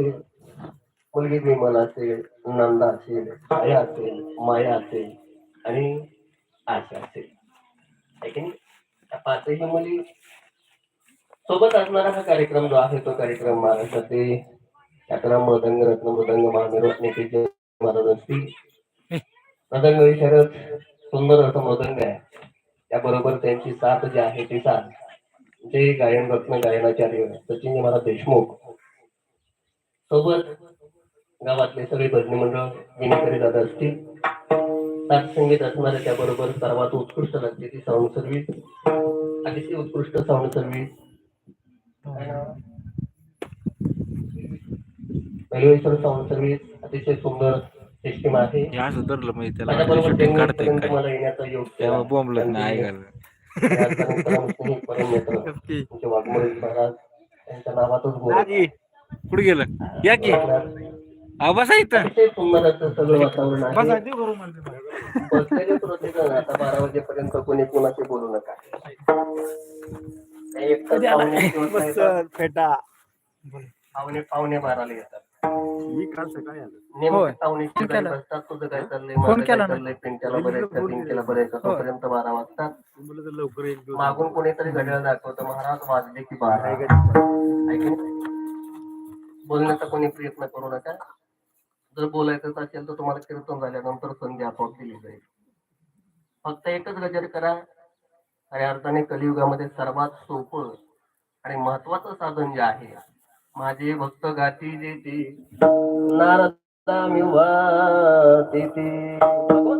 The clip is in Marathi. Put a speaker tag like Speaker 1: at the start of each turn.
Speaker 1: असेल मुलगी विमल असेल नंदा असेल छाया असेल माया असेल आणि आशा असेल. आहे की नाही? पाचही मुली सोबत असणारा हा कार्यक्रम जो आहे तो कार्यक्रम महाराष्ट्राचे यात्रा मृदंग रत्न मृदंग महानिर्वाचनेचे महाराज असतील मदंग विशारद सुंदर असं मृदंग आहे. त्याबरोबर त्यांची साथ जी आहे ती साथ जे गायन रत्न गायनाचार्य सचिन महाराज देशमुख सोबत गावातले सगळे भजनी मंडळ विनेकरी दादा असतील. संगीत असणारे त्याबरोबर सर्वात उत्कृष्ट लागते ती साऊंड सर्व्हिस अतिशय उत्कृष्ट sound service Velveshwar sound service अतिशय सुंदर सिस्टीम आहे.
Speaker 2: या सुधारलं म्हणजे त्याला शूटिंग काढता
Speaker 1: मला येण्याचा योग.
Speaker 2: बोंबलत नाही
Speaker 1: महाराज त्यांच्या नावातच बोलत
Speaker 2: कुठे गेलं? या की. अहो, बसा इथं.
Speaker 1: अतिशय सुंदर असं सगळं वातावरण
Speaker 2: बसा
Speaker 1: आहे
Speaker 2: देऊ करू म्हणते
Speaker 1: बसलेले प्रत्येक आता बारा वाजेपर्यंत कोणी कोणाशी बोलू नका. काही एक तर पाहुणे किंवा येतात,
Speaker 3: फेटा.
Speaker 1: पाहुणे पाहुणे बाराला येतात.
Speaker 3: मी काल सकाळी आलो.
Speaker 1: नेमके पाहुणे शेजारी बसतात तुझं काय चाललंय माझं काय चाललंय पिंट्याला बरेच का? पिंट्याला बरेच का? तोपर्यंत बारा वाजतात.
Speaker 3: मला तर लवकर एक दिवस
Speaker 1: मागून कोणीतरी घड्याळ दाखवतं. महाराज वाजले की बारा. आहे की? नाही? बोलण्याचा कोणी प्रयत्न करू नका. जर बोलायचं असेल तर तुम्हाला कीर्तन झाल्यानंतर संधी आपोआप दिली जाईल. फक्त एकच गजर करा. खऱ्या अर्थाने कलियुगामध्ये सर्वात सोपं आणि महत्वाचं साधन जे आहे माझे भक्त गाती जे ते नारदा मी ते.